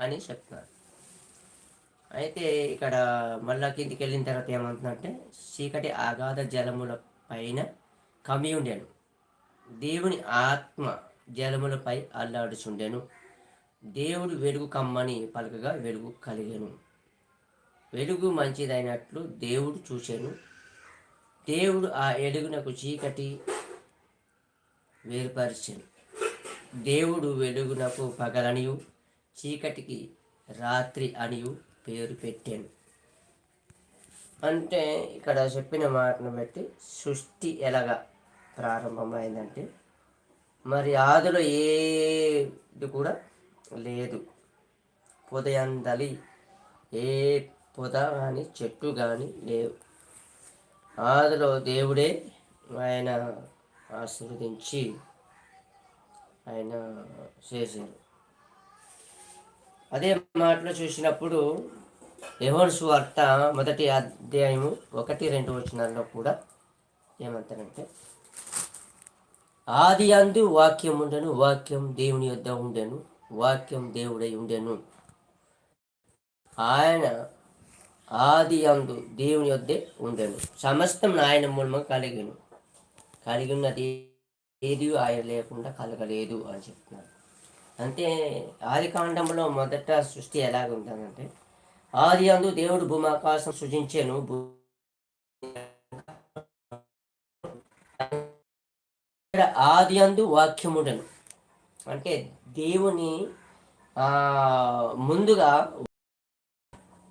అని చెప్తున్నారు. అయితే ఇక్కడ మళ్ళా కిందికి వెళ్ళిన తర్వాత ఏమంటుందంటే చీకటి అగాధ జలముల పైన కమ్మి ఉండేను. దేవుని ఆత్మ జలములపై అల్లాడుచుండెను. దేవుడు వెలుగు కమ్మని పలకగా వెలుగు కలిగాను. వెలుగు మంచిదైనట్లు దేవుడు చూశాను దేవుడు ఆ ఎలుగునకు చీకటి వేరుపరిచాను. దేవుడు వెలుగునకు పగలనియు. చీకటికి రాత్రి అనియు పేరు పెట్టాను. అంటే ఇక్కడ చెప్పిన మాటను బట్టి సృష్టి ఎలాగా ప్రారంభమైందంటే మరి ఆదిలో ఏది కూడా లేదు. పొదయందలి ఏ పొద కానీ చెట్టు కానీ లేవు. ఆదిలో దేవుడే ఆయన ఆశీర్వదించి ఆయన చేశారు. అదే మాటలో చూసినప్పుడు ఎవర్స్ సువార్త మొదటి అధ్యాయము ఒకటి రెండు వచనాల్లో కూడా ఏమంటారంటే ఆది అందు వాక్యం ఉండెను వాక్యం దేవుని యొద్ద ఉండెను వాక్యం దేవుడై ఉండెను. ఆయన ఆది అందు దేవుని యొద్దే ఉండెను. సమస్తం ఆయన మూలముగా కలిగిను. కలిగి ఉన్నది ఏది? ఆయన లేకుండా కలగలేదు అని చెప్తున్నారు. అంటే ఆది కాండంలో మొదట సృష్టి ఎలాగ ఉంటుందంటే ఆది అందు దేవుడు భూమాకాశం సృజించాను భూ ఆది అందు వాక్యముడను. అంటే దేవుని ముందుగా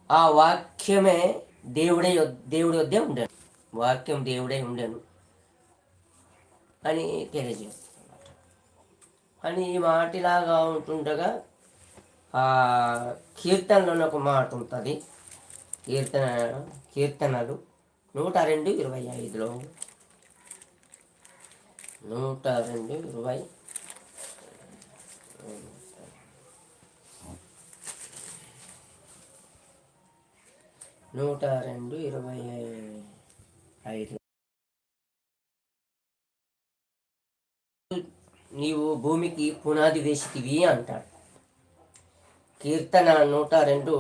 ఆ వాక్యమే దేవుడే దేవుడి వద్దే ఉండను. వాక్యం దేవుడే ఉండను అని తెలియజేస్తున్నమాట అని ఈ మాటిలాగా ఉంటుండగా ఆ కీర్తనలో ఒక మాట ఉంటుంది. కీర్తన కీర్తనలు నూట రెండు ఇరవై ఐదులో. నూట రెండు ఇరవై నూట రెండు ఇరవై ఐదు. నీవు భూమికి పునాది వేసితివి అంటాడు. కీర్తన నూట రెండు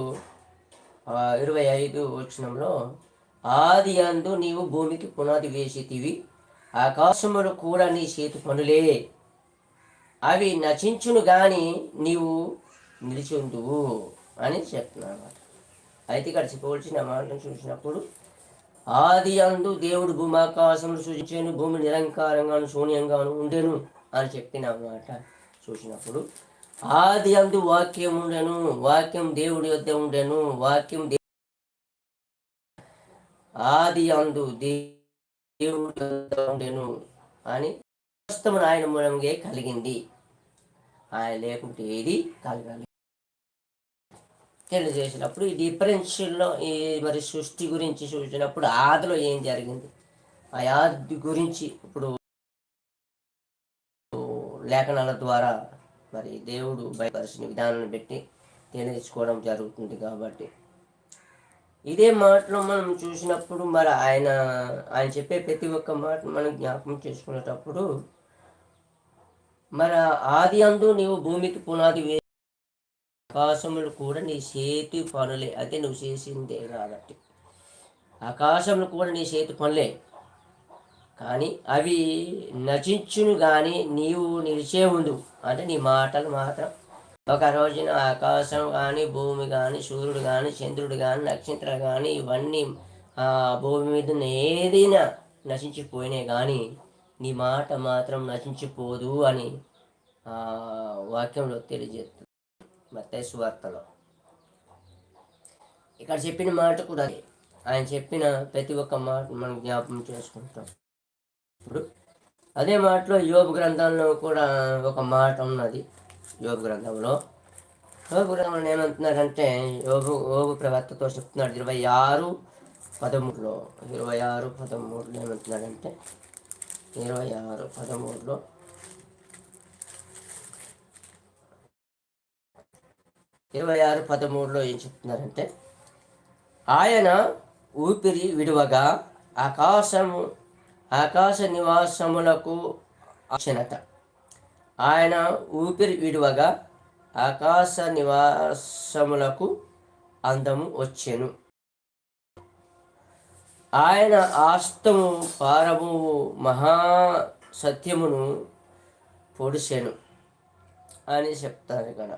ఇరవై ఐదు వచనంలో ఆది అందు నీవు భూమికి పునాది వేసితివి ఆకాశములు కూడా నీ చేతి పనులే. అవి నచించును గాని నీవు నిలిచి అని చెప్తున్నాను అయితే ఇక్కడ చెప్పవలసిన మాటను చూసినప్పుడు ఆది అందు దేవుడు భూమాకాశములు సూచించాను భూమి నిరంకారంగాను శూన్యంగాను ఉండేను. అని చెప్పిన మాట చూసినప్పుడు ఆది అందు వాక్యం ఉండెను వాక్యం దేవుడి వద్ద ఉండెను వాక్యం ఆది అందు దేవుడి వద్ద ఉండెను అని ప్రస్తుతం ఆయన మూలంగా కలిగింది. ఆయన లేకుంటే ఏది కలగాలి తెలియజేసినప్పుడు ఈ డిఫరెన్షియల్లో ఈ మరి సృష్టి గురించి చూసినప్పుడు ఆదిలో ఏం జరిగింది? ఆ ఆది గురించి ఇప్పుడు లేఖనాల ద్వారా మరి దేవుడు బయపరిచిన విధానాన్ని పెట్టి తెలియచుకోవడం జరుగుతుంది కాబట్టి. ఇదే మాటలో మనం చూసినప్పుడు మరి ఆయన ఆయన చెప్పే ప్రతి ఒక్క మాట మనం జ్ఞాపకం చేసుకునేటప్పుడు మరి ఆది అందు నీవు భూమికి పునాది వే ఆకాశములు కూడా నీ చేతి పనులే. అదే నువ్వు చేసిందే కాబట్టి ఆకాశములు కూడా నీ చేతి పనులే. కానీ అవి నచించును కానీ నీవు నిలిచే ఉండు. అంటే నీ మాటలు మాత్రం. ఒక రోజున ఆకాశం కానీ భూమి కానీ సూర్యుడు కానీ చంద్రుడు కానీ నక్షత్రాలు కానీ ఇవన్నీ ఆ భూమి మీద ఏదైనా నశించిపోయినాయి కానీ నీ మాట మాత్రం నశించిపోదు అని ఆ వాక్యంలో తెలియజేస్తుంది మత్తయి సువార్తలో ఇక్కడ చెప్పిన మాట కూడా ఆయన చెప్పిన ప్రతి ఒక్క మాట మనం జ్ఞాపకం చేసుకుంటాం. ఇప్పుడు అదే మాటలో యోగ గ్రంథంలో కూడా ఒక మాట ఉన్నది యోగ గ్రంథంలో. యోగ గ్రంథంలో ఏమంటున్నారంటే యోగు యోగు ప్రవర్తతో చెప్తున్నాడు ఇరవై ఆరు పదమూడులో. ఇరవై ఆరు పదమూడులో ఏమంటున్నాడంటే ఇరవై ఆరు పదమూడులో. ఇరవై ఆరు పదమూడులో ఏం చెప్తున్నారంటే ఆయన ఊపిరి విడువగా ఆకాశము ఆకాశ నివాసములకు అక్షణత ఆయన ఊపిరి విడువగా ఆకాశ నివాసములకు అందము వచ్చెను. ఆయన ఆస్తము పారము మహా సత్యమును పొడిసెను అని చెప్తారు ఇక్కడ.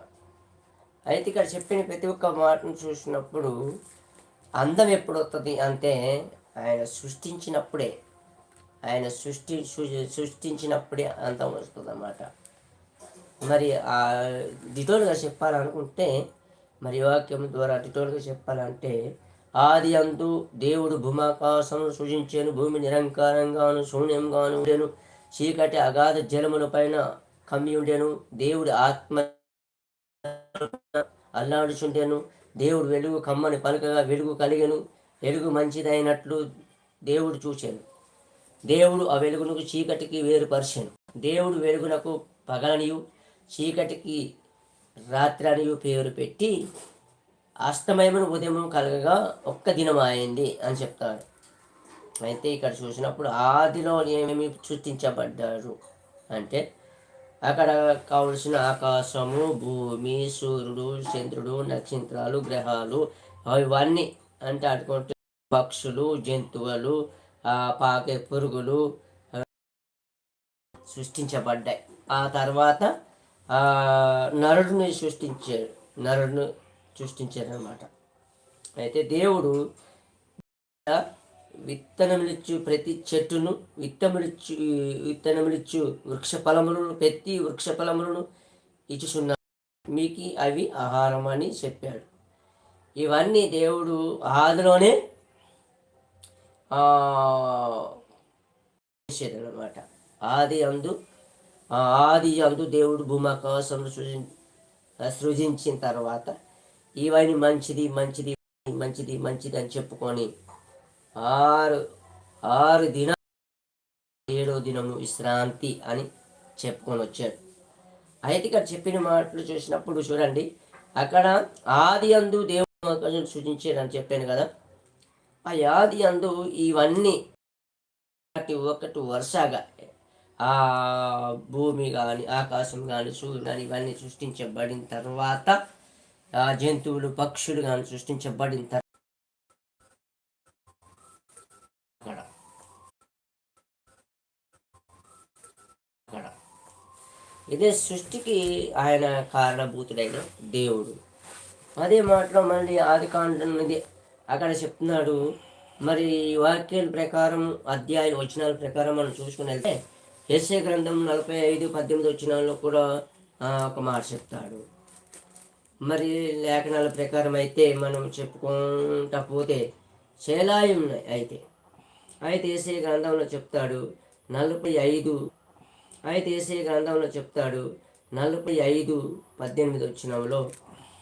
అయితే ఇక్కడ చెప్పిన ప్రతి ఒక్క మాటను చూసినప్పుడు అందం ఎప్పుడు వస్తుంది అంటే ఆయన సృష్టించినప్పుడే. ఆయన సృష్టి సృష్టించినప్పుడే అంతం వస్తుంది అన్నమాట మరి ఆ డిటోల్గా చెప్పాలనుకుంటే మరి వాక్యం ద్వారా డిటోల్గా చెప్పాలంటే ఆది అందు దేవుడు భూమాకాశం సృజించాను భూమి నిరంకారంగాను శూన్యంగాను ఉండేను చీకటి అగాధ జలముల పైన కమ్మి ఉండేను దేవుడి ఆత్మ అల్లాడుచుండెను దేవుడు వెలుగు కమ్మని పలుకగా వెలుగు కలిగెను వెలుగు మంచిదైనట్లు దేవుడు చూచాను. దేవుడు ఆ వెలుగునకు చీకటికి వేరుపరిచాను. దేవుడు వెలుగునకు పగలనియు చీకటికి రాత్రి అనియు పేరు పెట్టి అస్తమయమును ఉదయము కలగగా ఒక్క దినం అయింది అని చెప్తాడు. అయితే ఇక్కడ చూసినప్పుడు ఆదిలో ఏమేమి సృష్టించబడ్డారు అంటే అక్కడ కావలసిన ఆకాశము భూమి సూర్యుడు చంద్రుడు నక్షత్రాలు గ్రహాలు ఇవన్నీ అంటే అటుకుంటే పక్షులు జంతువులు పాకే పురుగులు సృష్టించబడ్డాయి. ఆ తర్వాత నరుడిని సృష్టించాడు నరుడిని సృష్టించారనమాట అయితే దేవుడు విత్తనములిచ్చు ప్రతి చెట్టును విత్తములిచ్చు విత్తనములిచ్చు వృక్ష ఫలములను ప్రతి వృక్ష ఫలములను ఇచ్చుచున్నాడు. మీకు అవి ఆహారం అని చెప్పాడు. ఇవన్నీ దేవుడు ఆదిలోనే అనమాట ఆది అందు ఆది అందు దేవుడు భూమాకాశం సృజి సృజించిన తర్వాత ఇవన్నీ మంచిది మంచిది మంచిది మంచిది అని చెప్పుకొని ఆరు ఆరు దిన ఏడో దినము విశ్రాంతి అని చెప్పుకొని వచ్చాడు. అయితే ఇక్కడ చెప్పిన మాటలు చూసినప్పుడు చూడండి అక్కడ ఆది అందు దేవుడు సృజించాడు అని చెప్పాను కదా. ఆ యాది అందు ఇవన్నీ ఒకటి ఒకటి వరుసగా ఆ భూమి కానీ ఆకాశం కానీ సూర్యుడు కానీ ఇవన్నీ సృష్టించబడిన తర్వాత ఆ జంతువులు పక్షులు కానీ సృష్టించబడిన తర్వాత ఇదే సృష్టికి ఆయన కారణభూతుడైన దేవుడు. అదే మాటలో మళ్ళీ ఆది కాండది అక్కడ చెప్తున్నాడు మరి వాక్యాల ప్రకారం అధ్యాయం వచనాల ప్రకారం మనం చూసుకుని వెళ్తే ఎస్ఏ గ్రంథం నలభై ఐదు పద్దెనిమిది వచ్చినాల్లో కూడా ఒక మాట చెప్తాడు. మరి లేఖనాల ప్రకారం అయితే మనం చెప్పుకుంటా పోతే చేలాయి ఉన్నాయి అయితే అయితే ఏసే గ్రంథంలో చెప్తాడు నలభై ఐదు అయితే ఏసే గ్రంథంలో చెప్తాడు నలభై ఐదు పద్దెనిమిది వచ్చినంలో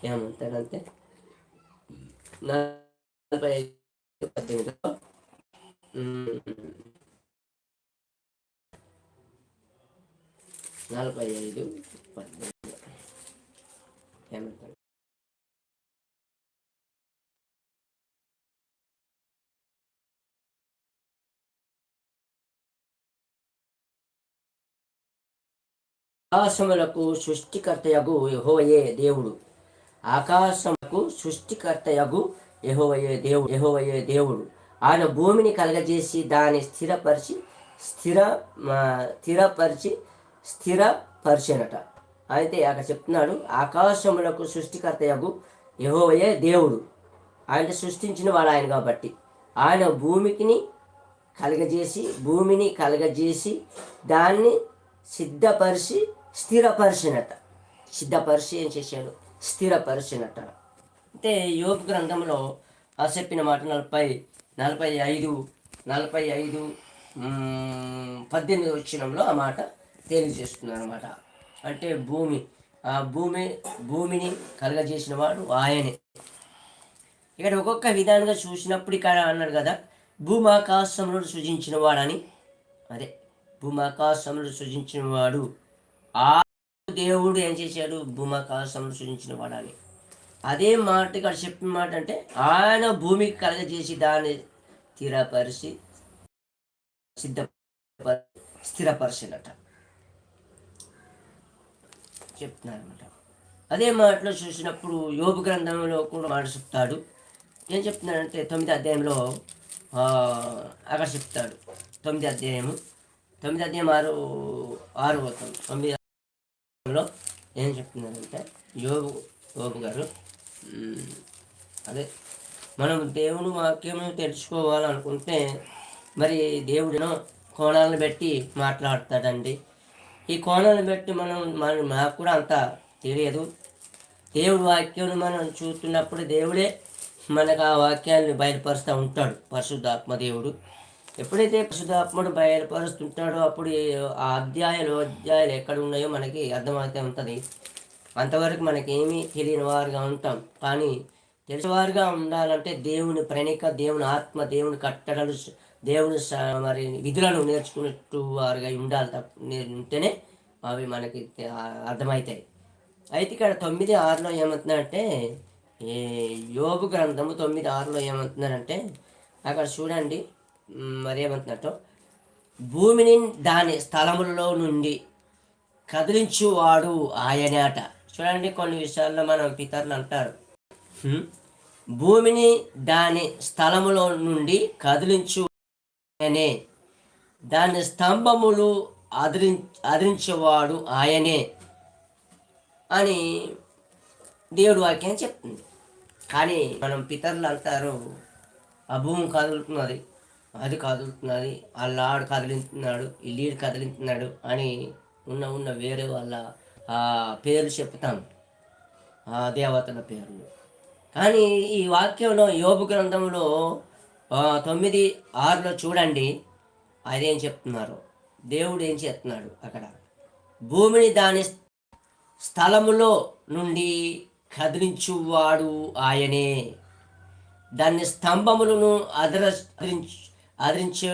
ఏమంటాడంటే నలభై ఐదు పద్దెనిమిదిలో నలభై ఐదు పద్దెనిమిది ఏమంటాడు ఆకాశములకు సృష్టికర్తయగు యహోయే దేవుడు ఆకాశములకు సృష్టికర్తయగు యహోవయే దేవుడు యహోవయే దేవుడు. ఆయన భూమిని కలగజేసి దాన్ని స్థిరపరిచి స్థిర స్థిరపరిచి స్థిరపరిచినట. అయితే అక్కడ చెప్తున్నాడు ఆకాశములకు సృష్టికర్తయగు యహోవయే దేవుడు. ఆయన సృష్టించిన వాడు ఆయన కాబట్టి. ఆయన భూమికిని కలగజేసి భూమిని కలగజేసి దాన్ని సిద్ధపరిచి స్థిరపరిచినట. సిద్ధపరిచి ఏం చేశాడు? స్థిరపరిచినట. అంటే యోగ గ్రంథంలో ఆ చెప్పిన మాట నలభై నలభై ఐదు నలభై ఐదు పద్దెనిమిది వచ్చినంలో ఆ మాట తెలియజేస్తుంది అనమాట అంటే భూమి ఆ భూమి భూమిని కలగజేసిన వాడు ఆయనే. ఇక్కడ ఒక్కొక్క విధానంగా చూసినప్పుడు ఇక్కడ అన్నాడు కదా భూమాకాశంలో సృజించిన వాడని. అదే భూమాకాశంలో సృజించిన వాడు. ఆ దేవుడు ఏం చేశాడు? భూమాకాశంలో సృజించిన వాడని. అదే మాట ఇక్కడ చెప్పిన మాట అంటే ఆయన భూమికి కలగజేసి దాన్ని స్థిరపరిచి సిద్ధ స్థిరపరిచినట. చెప్తున్నారన్నమాట. అదే మాటలో చూసినప్పుడు యోగు గ్రంథంలో కూడా మాట చెప్తాడు. ఏం చెప్తున్నాడంటే తొమ్మిది అధ్యాయంలో అక్కడ చెప్తాడు. తొమ్మిది అధ్యాయము తొమ్మిది అధ్యాయం ఆరు ఆరు పోతాం తొమ్మిది అధ్యాయంలో ఏం చెప్తున్నారంటే యోగు యోగు గారు అదే. మనం దేవుని వాక్యము తెలుసుకోవాలనుకుంటే మరి దేవుడినో కోణాలను బట్టి మాట్లాడతాడండి. ఈ కోణాలను బట్టి మనం మన నాకు కూడా అంత తెలియదు. దేవుడి వాక్యం మనం చూస్తున్నప్పుడు దేవుడే మనకు ఆ వాక్యాన్ని బయలుపరుస్తూ ఉంటాడు. పరిశుద్ధాత్మ దేవుడు. ఎప్పుడైతే పరిశుద్ధాత్ముడు బయలుపరుస్తుంటాడో అప్పుడు ఆ అధ్యాయాలు అధ్యాయాలు ఎక్కడ ఉన్నాయో మనకి అర్థమవుతూ ఉంటుంది. అంతవరకు మనకేమీ తెలియని వారుగా ఉంటాం. కానీ తెలిసినవారుగా ఉండాలంటే దేవుని ప్రణిక దేవుని ఆత్మ దేవుని కట్టడలు దేవుని మరి విధులను నేర్చుకున్నట్టు వారుగా ఉండాలి తప్ప ఉంటేనే అవి మనకి అర్థమవుతాయి. అయితే ఇక్కడ తొమ్మిది ఆరులో ఏమంటున్నారంటే ఏ యోగు గ్రంథము తొమ్మిది ఆరులో ఏమంటున్నారంటే అక్కడ చూడండి మరి ఏమంటున్నట్టు భూమిని దాని స్థలములలో నుండి కదిలించువాడు ఆయనేట చూడండి కొన్ని విషయాల్లో మనం పితరులు అంటారు. భూమిని దాని స్థలములో నుండి కదిలించు ఆయనే. దాని స్తంభములు అదిరి అదిరించేవాడు ఆయనే అని దేవుడు వాక్యం చెప్తుంది. కానీ మనం పితరులు అంటారు ఆ భూమి కదులుతున్నది అది కదులుతున్నది ఆ లాడు కదిలిస్తున్నాడు ఈ లీడ్ కదిలిస్తున్నాడు అని ఉన్న ఉన్న వేరే వాళ్ళ పేర్లు చెప్తాం. ఆ దేవతల పేర్లు. కానీ ఈ వాక్యంలో యోబు గ్రంథంలో తొమ్మిది ఆరులో చూడండి. అదేం చెప్తున్నారు? దేవుడు ఏం చెప్తున్నాడు అక్కడ? భూమిని దాని స్థలములో నుండి కదిలించువాడు ఆయనే. దాన్ని స్తంభములను అదర అదిరించ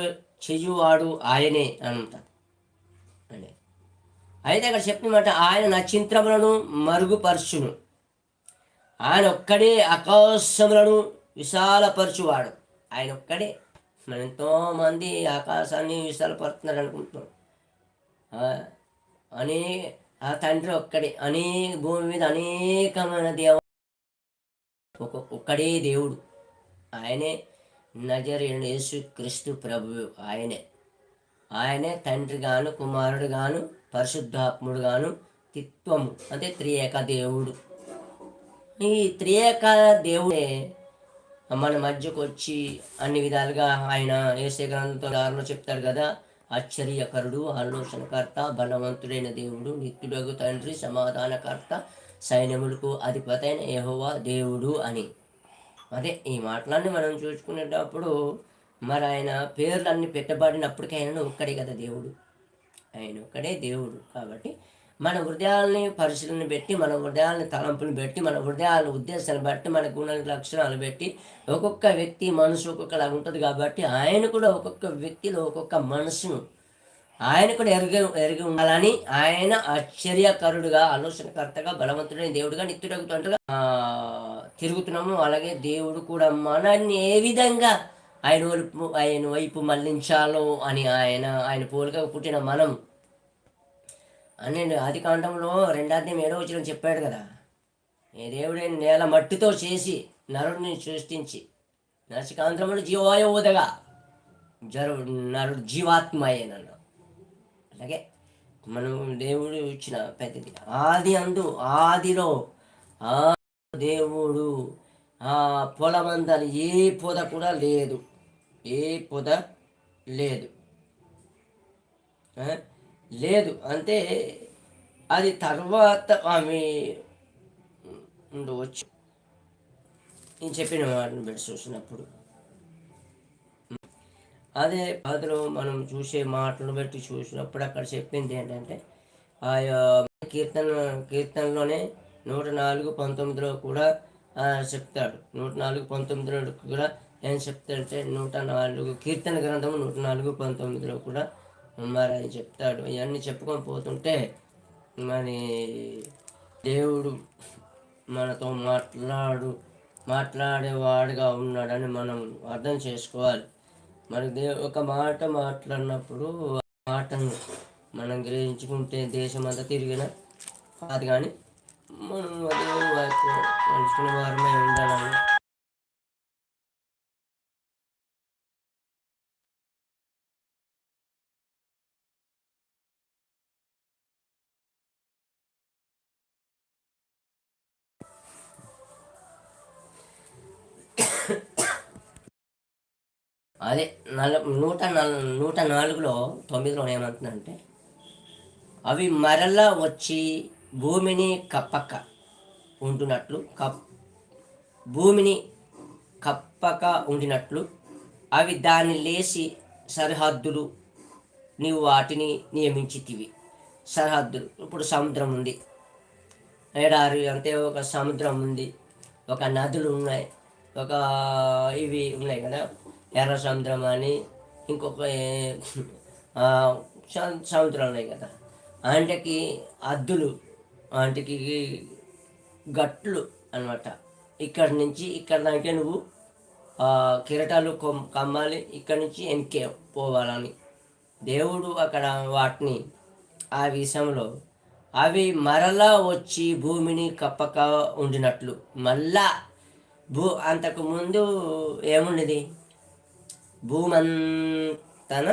చెయ్యువాడు ఆయనే అని అంటారు. అయితే అక్కడ చెప్పిన మాట ఆయన నక్షత్రములను మరుగుపరచును. ఆయన ఒక్కడే ఆకాశములను విశాలపరచువాడు. ఆయన ఒక్కడే. మనం ఎంతోమంది ఆకాశాన్ని విశాలపరుస్తున్నారు అనుకుంటున్నాం. అనే ఆ తండ్రి ఒక్కడే. అనేక భూమి మీద అనేకమైన దేవ ఒక ఒక్కడే దేవుడు. ఆయనే నజరేయుడు యేసు క్రీస్తు ప్రభువు. ఆయనే. ఆయనే తండ్రి గాను కుమారుడు గాను పరిశుద్ధాత్ముడు గాను తిత్వము. అంటే త్రియేక దేవుడు. ఈ త్రియేక దేవుడే మన మధ్యకు వచ్చి అన్ని విధాలుగా ఆయన ఏసే గ్రంథంతో దారిలో చెప్తాడు కదా. ఆశ్చర్యకరుడు ఆలోచనకర్త బలవంతుడైన దేవుడు నిత్యుడగు తండ్రి సమాధానకర్త సైన్యములకు అధిపతైన యహోవా దేవుడు అని. అదే ఈ మాటలన్నీ మనం చూసుకునేటప్పుడు మరి ఆయన పేర్లన్నీ పెట్టబడినప్పటికీ ఆయన ఒక్కడే కదా దేవుడు. ఆయన ఒక్కడే దేవుడు కాబట్టి మన హృదయాల్ని పరిశీలన పెట్టి మన హృదయాల్ని తలంపులు పెట్టి మన హృదయాల ఉద్దేశాన్ని బట్టి మన గుణ లక్షణాలు పెట్టి ఒక్కొక్క వ్యక్తి మనసు ఒక్కొక్కలా ఉంటుంది కాబట్టి ఆయన కూడా ఒక్కొక్క వ్యక్తిలో ఒక్కొక్క మనసును ఆయన కూడా ఎరుగ ఎరిగి ఉండాలని ఆయన ఆశ్చర్యకరుడుగా ఆలోచనకర్తగా బలవంతుడైన దేవుడుగా నిత్యుడగుతుంటగా తిరుగుతున్నాము. అలాగే దేవుడు కూడా మనల్ని ఏ విధంగా ఆయన వైపు ఆయన వైపు మళ్ళించాలో అని ఆయన ఆయన పోలిక పుట్టిన మనం. అని ఆది కాండంలో రెండాధ్యం ఏడో వచ్చిన చెప్పాడు కదా. ఏ దేవుడైన నేల మట్టితో చేసి నరుడిని సృష్టించి నరసికాంధ్రముడు జీవాయోదగా జరు నరుడు జీవాత్మ అయ్యానన్న అలాగే మనం దేవుడు ఇచ్చిన పెద్దది ఆది అందు ఆదిలో ఆ దేవుడు పొలమందని ఏ పొద కూడా లేదు. ఏ పొద లేదు. లేదు అంటే అది తర్వాత ఆమె ఉండవచ్చు. నేను చెప్పిన వాటిని పెట్టి చూసినప్పుడు. అదే అదిలో మనం చూసే మాటలను బట్టి చూసినప్పుడు అక్కడ చెప్పింది ఏంటంటే ఆయా కీర్తన కీర్తనలోనే నూట నాలుగు పంతొమ్మిదిలో కూడా చెప్తాడు. నూట నాలుగు పంతొమ్మిదిలో కూడా ఏం చెప్తాడంటే నూట నాలుగు కీర్తన గ్రంథము నూట నాలుగు పంతొమ్మిదిలో కూడా మరి ఆయన చెప్తాడు. ఇవన్నీ చెప్పుకొని పోతుంటే మరి దేవుడు మనతో మాట్లాడు మాట్లాడేవాడుగా ఉన్నాడని మనం అర్థం చేసుకోవాలి. మరి దే ఒక మాట మాట్లాడినప్పుడు మాటను మనం గ్రహించుకుంటే దేశం అంతా తిరిగిన కాదు కానీ మనం అదే తెలుసుకునే వారమై ఉండాలని. అదే నల నూట నల్ నూట నాలుగులో తొమ్మిదిలో ఏమంటుందంటే అవి మరలా వచ్చి భూమిని కప్పక. ఉంటున్నట్లు కప్ భూమిని కప్పక ఉండినట్లు అవి దాన్ని లేచి సరిహద్దులు నీవు వాటిని నియమించితివి. సరిహద్దులు ఇప్పుడు సముద్రం ఉంది. ఎడారి అంటే ఒక సముద్రం ఉంది. ఒక నదులు ఉన్నాయి. ఒక ఇవి ఉన్నాయి కదా. ఎర్ర సముద్రం అని ఇంకొక సముద్రం ఉన్నాయి కదా. అంటకి అద్దులు అంటకి గట్లు అన్నమాట. ఇక్కడి నుంచి ఇక్కడ దానికే నువ్వు కిరటాలు కొమ్ కమ్మాలి. ఇక్కడి నుంచి వెనకే పోవాలని. దేవుడు అక్కడ వాటిని ఆ విషయంలో అవి మరలా వచ్చి భూమిని కప్పక ఉండినట్లు. మళ్ళా భూ అంతకుముందు ఏముండేది? భూమంతన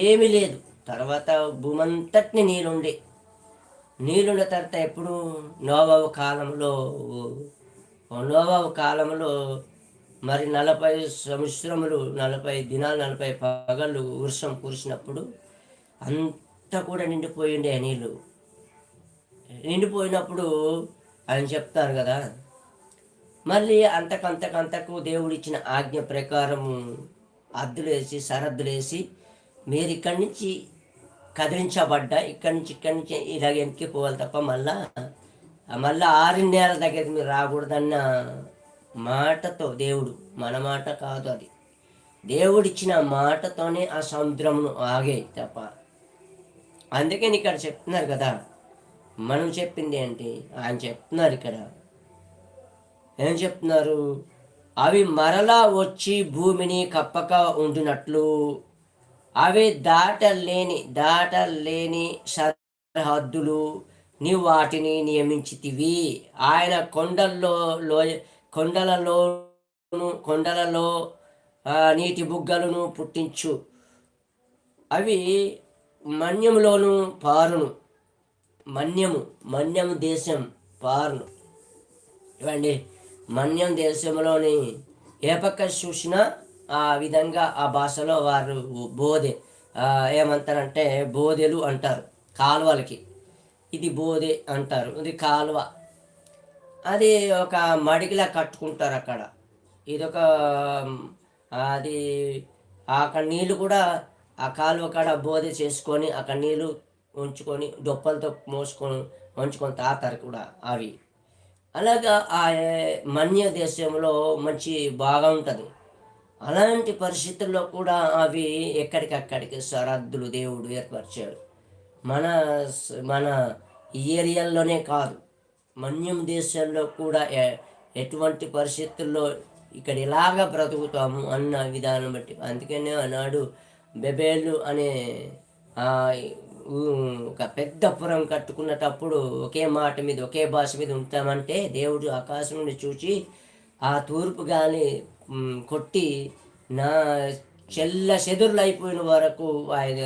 ఏమీ లేదు. తర్వాత భూమంతటిని నీళ్ళుండే నీళ్ళున్న తర్వాత ఎప్పుడు? నోబాబు కాలంలో. నోబాబు కాలంలో మరి నలభై సంవత్సరములు నలభై దినాలు నలభై పగళ్ళు వర్షం కురిసినప్పుడు అంతా కూడా నిండిపోయిండే ఆ నీళ్ళు. నిండిపోయినప్పుడు ఆయన చెప్తారు కదా మళ్ళీ అంతకంతకంతకు దేవుడు ఇచ్చిన ఆజ్ఞ ప్రకారము అద్దులేసి సరద్దులేసి మీరు ఇక్కడి నుంచి కదిలించబడ్డా. ఇక్కడి నుంచి ఇక్కడి నుంచి ఇలాగ వెనక్కి పోవాలి తప్ప మళ్ళా మళ్ళా నేల దగ్గరికి మీరు రాకూడదన్న మాటతో దేవుడు మన మాట కాదు అది. దేవుడిచ్చిన మాటతోనే ఆ సముద్రమును ఆగే తప్ప. అందుకని ఇక్కడ చెప్తున్నారు కదా మనం చెప్పింది ఏంటి? ఆయన చెప్తున్నారు ఇక్కడ. ఏం చెప్తున్నారు? అవి మరలా వచ్చి భూమిని కప్పక ఉండినట్లు అవి దాటలేని దాటలేని సరిహద్దులు నీవు వాటిని నియమించితివి. ఆయన కొండల్లో లోయ కొండలలోను కొండలలో నీటి బుగ్గలను పుట్టించు. అవి మన్యములోను పారును. మన్యము మన్యము దేశం పారును. ఇవ్వండి మన్యం దేశంలోని ఏ పక్క చూసినా ఆ విధంగా ఆ భాషలో వారు బోధె ఏమంటారంటే బోధెలు అంటారు కాలువలకి. ఇది బోధె అంటారు ఇది కాలువ. అది ఒక మడిగిలా కట్టుకుంటారు అక్కడ. ఇదొక అది అక్కడ నీళ్ళు కూడా ఆ కాలువ కాడ బోధ చేసుకొని అక్కడ నీళ్ళు ఉంచుకొని డొప్పలతో మోసుకొని ఉంచుకొని తాతారు కూడా అవి. అలాగా ఆ మన్య దేశంలో మంచి బాగా ఉంటుంది. అలాంటి పరిస్థితుల్లో కూడా అవి ఎక్కడికక్కడికి సరద్దులు దేవుడు ఏర్పరిచాడు. మన మన ఈ ఏరియాల్లోనే కాదు మన్యం దేశాల్లో కూడా ఎటువంటి పరిస్థితుల్లో ఇక్కడ ఇలాగ బ్రతుకుతాము అన్న విధానం బట్టి. అందుకనే ఆనాడు బెబేలు అనే ఆ, ఒక పెద్ద పురం కట్టుకున్నటప్పుడు ఒకే మాట మీద ఒకే భాష మీద ఉంటామంటే దేవుడు ఆకాశం నుండి చూచి ఆ తూర్పు గాలి కొట్టి నా చెల్ల చెదురులు అయిపోయిన వరకు ఆయన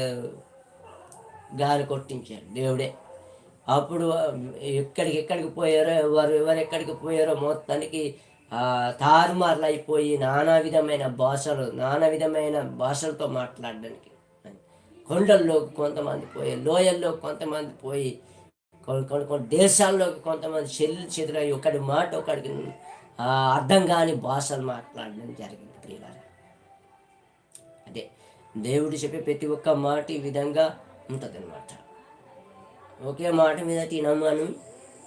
గాలి కొట్టించాడు. దేవుడే అప్పుడు ఎక్కడికి ఎక్కడికి పోయారో ఎవరు ఎవరు ఎక్కడికి పోయారో మొత్తానికి తారుమారులు తారుమార్లు అయిపోయి నానా విధమైన భాషలు నానా విధమైన భాషలతో మాట్లాడడానికి. కొండల్లోకి కొంతమంది పోయి లోయల్లో కొంతమంది పోయి కొన్ని కొన్ని కొన్ని దేశాల్లోకి కొంతమంది చెల్లి చెదురై ఒకటి మాట ఒకడికి అర్థం కాని భాషలు మాట్లాడడం జరిగింది ప్రియులారా. అదే దేవుడు చెప్పే ప్రతి ఒక్క మాట ఈ విధంగా ఉంటుందన్నమాట. ఒకే మాట మీద తినమ్మను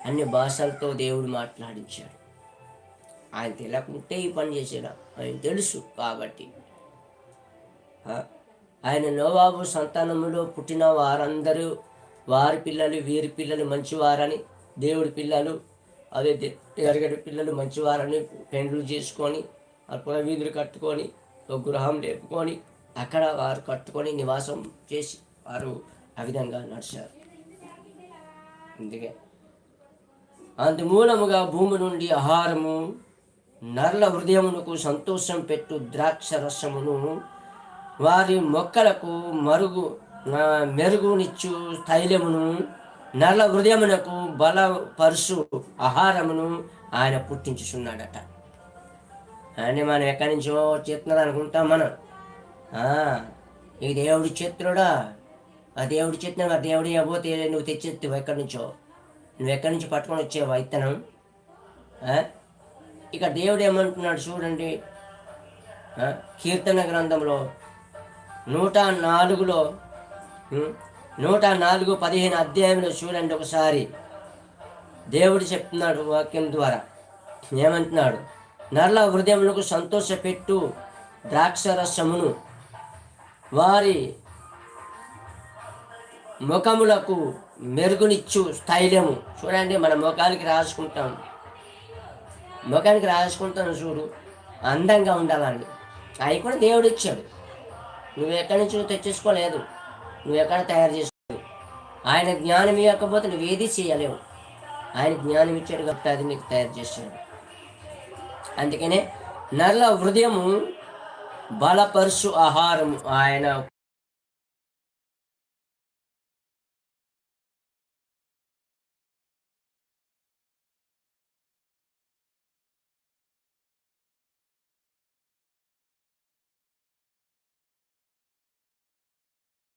అన్ని భాషలతో దేవుడు మాట్లాడించాడు. ఆయన తెలియకుంటే ఈ పని చేసేలా ఆయన తెలుసు కాబట్టి. ఆయన నోవాబు సంతానములో పుట్టిన వారందరూ వారి పిల్లలు వీరి పిల్లలు మంచివారని దేవుడి పిల్లలు అదే ఎరగడి పిల్లలు మంచివారని పెండ్లు చేసుకొని అప్పుడు వీధులు కట్టుకొని ఒక గృహం లేపుకొని అక్కడ వారు కట్టుకొని నివాసం చేసి వారు ఆ విధంగా నడిచారు. అందుకే అందుమూలముగా భూమి నుండి ఆహారము నర్ల హృదయమునకు సంతోషం పెట్టు ద్రాక్ష రసమును వారి మొక్కలకు మరుగు మెరుగునిచ్చు తైలమును నల్ల హృదయమునకు బలపరుసు ఆహారమును ఆయన పుట్టించుచున్నాడట. అని మనం ఎక్కడి నుంచో చేస్తున్నారు అనుకుంటాం మనం. ఈ దేవుడి చేతుడా ఆ దేవుడి చిత్రం ఆ దేవుడి ఇవ్వబోతే నువ్వు తెచ్చేస్తావు ఎక్కడి నుంచో? నువ్వు ఎక్కడి నుంచి పట్టుకొని వచ్చే విత్తనం ఇక దేవుడు ఏమంటున్నాడు చూడండి. కీర్తన గ్రంథంలో నూట నాలుగులో నూట నాలుగు పదిహేను అధ్యాయంలో చూడండి ఒకసారి. దేవుడు చెప్తున్నాడు వాక్యం ద్వారా. ఏమంటున్నాడు? నర్ల హృదయములకు సంతోషపెట్టు ద్రాక్షరసమును. వారి ముఖములకు మెరుగునిచ్చు స్థైర్యము. చూడండి మన ముఖానికి రాసుకుంటాం. ముఖానికి రాసుకుంటాను చూడు అందంగా ఉండాలని అవి కూడా దేవుడు ఇచ్చాడు. నువ్వు ఎక్కడి నుంచి తెచ్చేసుకోలేదు. నువ్వు ఎక్కడ తయారు చేసుకోలేదు ఆయన జ్ఞానం ఇవ్వకపోతే నువ్వు ఏది చేయలేవు. ఆయన జ్ఞానం ఇచ్చాడు కాబట్టి అది నీకు తయారు చేశాడు అందుకనే నల్ల హృదయము బలపరుసు ఆహారము. ఆయన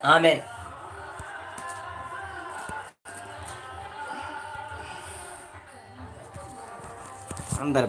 ఆమె అందరు